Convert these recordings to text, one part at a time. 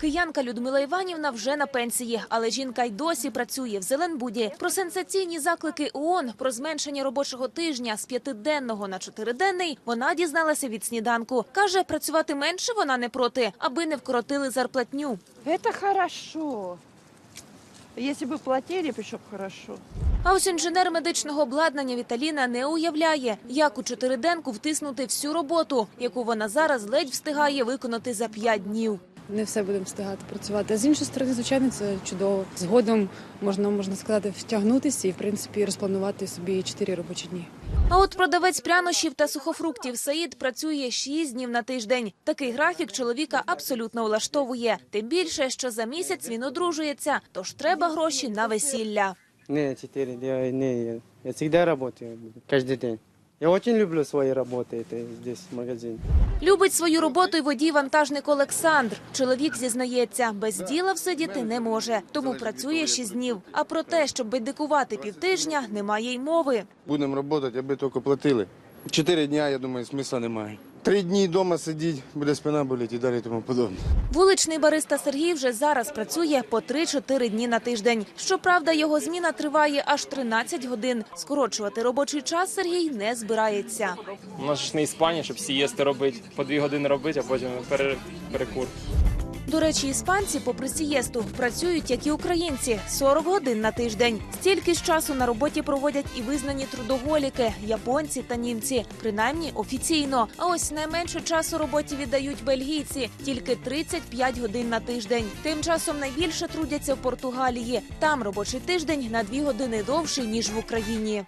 Киянка Людмила Іванівна вже на пенсії, але жінка й досі працює в Зеленбуді. Про сенсаційні заклики ООН про зменшення робочого тижня з п'ятиденного на чотириденний вона дізналася від сніданку. Каже, працювати менше вона не проти, аби не вкоротили зарплатню. Это хорошо. Если бы платили, бы хорошо. А ось інженер медичного обладнання Віталіна не уявляє, як у чотириденку втиснути всю роботу, яку вона зараз ледь встигає виконати за п'ять днів. не все будемо встигати працювати. А з іншої сторони, звичайно, це чудово. Згодом можна можна сказати втягнутися і в принципі розпланувати собі чотири робочі дні. А от продавець прянощів та сухофруктів Саїд працює 6 днів на тиждень. Такий графік чоловіка абсолютно влаштовує. Тим більше, що за місяць він одружується, тож треба гроші на весілля. Не, я, не, я, всегда работаю, каждый день. Я очень люблю свої роботи это здесь в магазине. Любить свою роботу й водій-вантажник Олександр. Чоловік зізнається, без діла всидіти не може, тому працює 6 днів. А про те, щоб бедикувати півтижня, немає й мови. Будемо працювати, аби тільки платили. Чотири дні, я думаю, смисла немає. Три дні вдома сидіть, буде спина боліти і далі тому подобне. Вуличний бариста Сергій вже зараз працює по 3-4 дні на тиждень. Щоправда, його зміна триває аж 13 годин. Скорочувати робочий час Сергій не збирається. У нас ж не Іспанія, щоб сієсти робити. По дві години робити, а потім перекур. До речі, іспанці, попри сієсту, працюють як і українці 40 годин на тиждень. Стільки ж часу на роботі проводять і визнані трудоголіки, японці та німці, принаймні офіційно. А ось найменше часу роботі віддають бельгійці тільки 35 годин на тиждень. Тим часом найбільше трудяться в Португалії. Там робочий тиждень на 2 години довший ніж в Україні.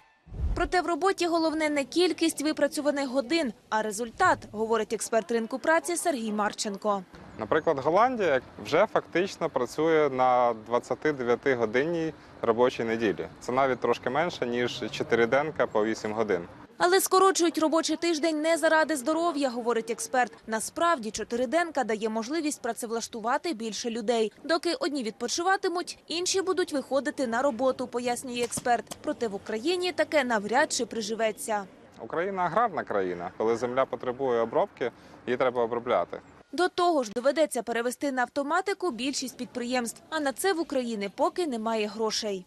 Проте в роботі головне не кількість випрацьованих годин, а результат, говорить експерт ринку праці Сергій Марченко. Наприклад, Голландія вже фактично працює на 29-годинній робочій неділі. Це навіть трошки менше, ніж 4денка по 8 годин. Але скорочують робочий тиждень не заради здоров'я, говорить експерт. Насправді чотириденка дає можливість працевлаштувати більше людей. Доки одні відпочиватимуть, інші будуть виходити на роботу, пояснює експерт. Проте в Україні таке навряд чи приживеться. Україна аграрна країна. Коли земля потребує обробки, її треба обробляти. До того ж, доведеться перевести на автоматику більшість підприємств. А на це в Україні поки немає грошей.